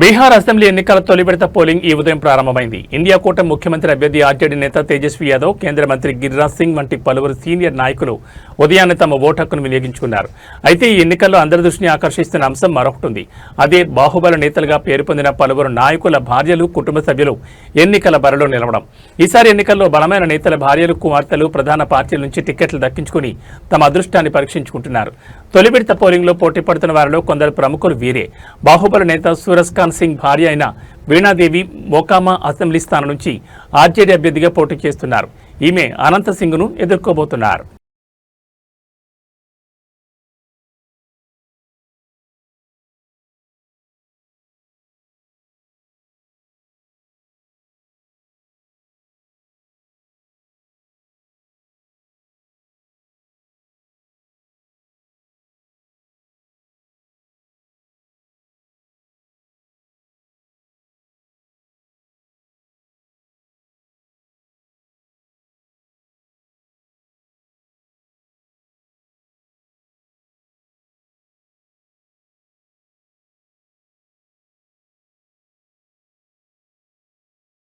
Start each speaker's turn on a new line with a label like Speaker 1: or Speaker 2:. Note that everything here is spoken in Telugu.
Speaker 1: బీహార్ అసెంబ్లీ ఎన్నికల తొలి విడత పోలింగ్ ఈ ఉదయం ప్రారంభమైంది. ఇండియా కూటమి ముఖ్యమంత్రి అభ్యర్థి ఆర్జేడీ నేత తేజస్వి యాదవ్ కేంద్ర మంత్రి గిరిరాజ్ సింగ్ వంటి పలువురు సీనియర్ నాయకులు ఉదయాన్నే తమ ఓటు హక్కును వినియోగించుకున్నారు. అయితే ఈ ఎన్నికల్లో అందరి దృష్టిని ఆకర్షిస్తున్న అంశం మరొకటి ఉంది అదే బాహుబల నేతలుగా పేరు పొందిన పలువురు నాయకుల భార్యలు కుటుంబ సభ్యులు ఎన్నికల బరిలో నిలవడం. ఈసారి ఎన్నికల్లో బలమైన నేతల భార్యలు కుమార్తెలు ప్రధాన పార్టీల నుంచి టికెట్లు దక్కించుకుని తమ అదృష్టాన్ని పరీక్షించుకుంటున్నారు. తొలి విడత పోలింగ్లో పోటీ పడుతున్న వారిలో కొందరు ప్రముఖులు వీరే. బాహుబల నేత సూరజ్ ఖాన్ సింగ్ భార్య అయిన వీణాదేవి మోకామా అసెంబ్లీ స్థానం నుంచి ఆర్జేడీ అభ్యర్థిగా పోటీ చేస్తున్నారు. ఈమె అనంత సింగ్ను ఎదుర్కోబోతున్నారు.